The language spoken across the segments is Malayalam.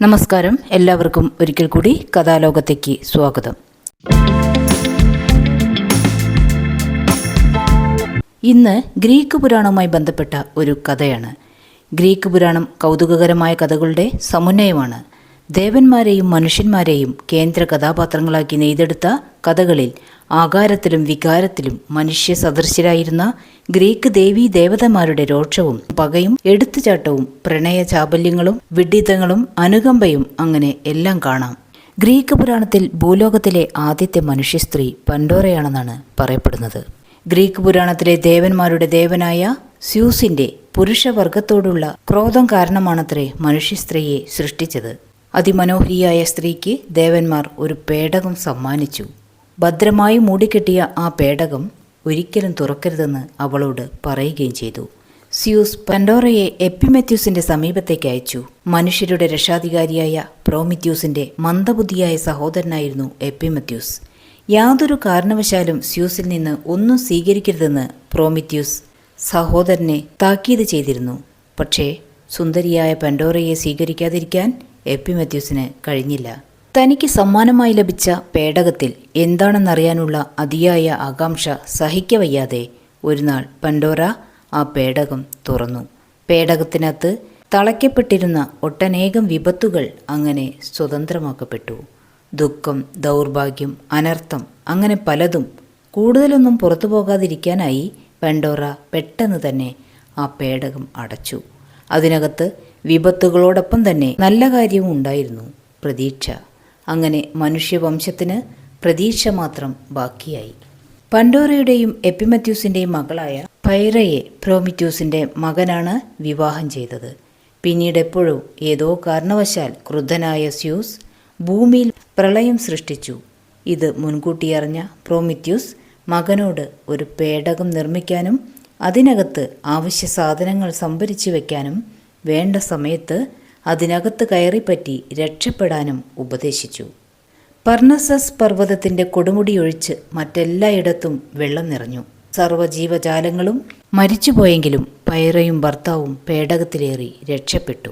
നമസ്കാരം. എല്ലാവർക്കും ഒരിക്കൽ കൂടി കഥാലോകത്തേക്ക് സ്വാഗതം. ഇന്ന് ഗ്രീക്ക് പുരാണവുമായി ബന്ധപ്പെട്ട ഒരു കഥയാണ്. ഗ്രീക്ക് പുരാണം കൗതുകകരമായ കഥകളുടെ സമുന്നയമാണ് ദേവന്മാരെയും മനുഷ്യന്മാരെയും കേന്ദ്ര കഥാപാത്രങ്ങളാക്കി നെയ്തെടുത്ത കഥകളിൽ ആകാരത്തിലും വികാരത്തിലും മനുഷ്യ സദൃശ്യരായിരുന്ന ഗ്രീക്ക് ദേവീ ദേവതമാരുടെ രോക്ഷവും പകയും എടുത്തുചാട്ടവും പ്രണയ ചാബല്യങ്ങളും വിഡിതങ്ങളും അനുകമ്പയും അങ്ങനെ എല്ലാം കാണാം. ഗ്രീക്ക് പുരാണത്തിൽ ഭൂലോകത്തിലെ ആദ്യത്തെ മനുഷ്യ സ്ത്രീ പണ്ടോറയാണെന്നാണ് പറയപ്പെടുന്നത്. ഗ്രീക്ക് പുരാണത്തിലെ ദേവന്മാരുടെ ദേവനായ സ്യൂസിന്റെ പുരുഷവർഗത്തോടുള്ള ക്രോധം കാരണമാണത്രേ മനുഷ്യ സ്ത്രീയെ സൃഷ്ടിച്ചത്. അതിമനോഹരിയായ സ്ത്രീക്ക് ദേവന്മാർ ഒരു പേടകം സമ്മാനിച്ചു. ഭദ്രമായി മൂടിക്കെട്ടിയ ആ പേടകം ഒരിക്കലും തുറക്കരുതെന്ന് അവളോട് പറയുകയും ചെയ്തു. സ്യൂസ് പൻഡോറയെ എപ്പിമെത്യൂസിന്റെ സമീപത്തേക്ക് അയച്ചു. മനുഷ്യരുടെ രക്ഷാധികാരിയായ പ്രോമിത്യൂസിന്റെ മന്ദബുദ്ധിയായ സഹോദരനായിരുന്നു എപ്പിമെത്യൂസ്. യാതൊരു കാരണവശാലും സ്യൂസിൽ നിന്ന് ഒന്നും സ്വീകരിക്കരുതെന്ന് പ്രോമിത്യൂസ് സഹോദരനെ താക്കീത് ചെയ്തിരുന്നു. പക്ഷേ സുന്ദരിയായ പൻഡോറയെ സ്വീകരിക്കാതിരിക്കാൻ എപ്പിമെത്യൂസിന് കഴിഞ്ഞില്ല. തനിക്ക് സമ്മാനമായി ലഭിച്ച പേടകത്തിൽ എന്താണെന്നറിയാനുള്ള അതിയായ ആകാംക്ഷ സഹിക്കവയ്യാതെ ഒരു നാൾ പണ്ടോറ ആ പേടകം തുറന്നു. പേടകത്തിനകത്ത് തളയ്ക്കപ്പെട്ടിരുന്ന ഒട്ടനേകം വിപത്തുകൾ അങ്ങനെ സ്വതന്ത്രമാക്കപ്പെട്ടു. ദുഃഖം ദൗർഭാഗ്യം അനർത്ഥം അങ്ങനെ പലതും കൂടുതലൊന്നും പുറത്തു പോകാതിരിക്കാനായി പെൻഡോറ പെട്ടെന്ന് തന്നെ ആ പേടകം അടച്ചു. അതിനകത്ത് വിപത്തുകളോടൊപ്പം തന്നെ നല്ല കാര്യവും ഉണ്ടായിരുന്നു പ്രതീക്ഷ. അങ്ങനെ മനുഷ്യവംശത്തിന് പ്രതീക്ഷ മാത്രം ബാക്കിയായി. പണ്ടോറയുടെയും എപ്പിമത്യൂസിന്റെയും മകളായ പൈറയെ പ്രോമിറ്റ്യൂസിന്റെ മകനാണ് വിവാഹം ചെയ്തത്. പിന്നീട് എപ്പോഴും ഏതോ കാരണവശാൽ ക്രുദ്ധനായ സ്യൂസ് ഭൂമിയിൽ പ്രളയം സൃഷ്ടിച്ചു. ഇത് മുൻകൂട്ടി അറിഞ്ഞ പ്രോമിത്യൂസ് മകനോട് ഒരു പേടകം നിർമ്മിക്കാനും അതിനകത്ത് ആവശ്യ സാധനങ്ങൾ സംഭരിച്ചു വയ്ക്കാനും വേണ്ട സമയത്ത് അതിനകത്ത് കയറിപ്പറ്റി രക്ഷപ്പെടാനും ഉപദേശിച്ചു. പർണസസ് പർവതത്തിന്റെ കൊടുമുടിയൊഴിച്ച് മറ്റെല്ലായിടത്തും വെള്ളം നിറഞ്ഞു. സർവജീവജാലങ്ങളും മരിച്ചുപോയെങ്കിലും പൈറയും ഭർത്താവും പേടകത്തിലേറി രക്ഷപ്പെട്ടു.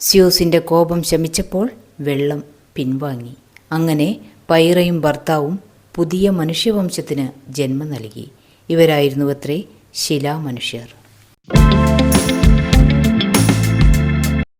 സ്യൂസിന്റെ കോപം ശമിച്ചപ്പോൾ വെള്ളം പിൻവാങ്ങി. അങ്ങനെ പൈറയും ഭർത്താവും പുതിയ മനുഷ്യവംശത്തിന് ജന്മം നൽകി. ഇവരായിരുന്നുവത്രേ ശിലാമനുഷ്യർ.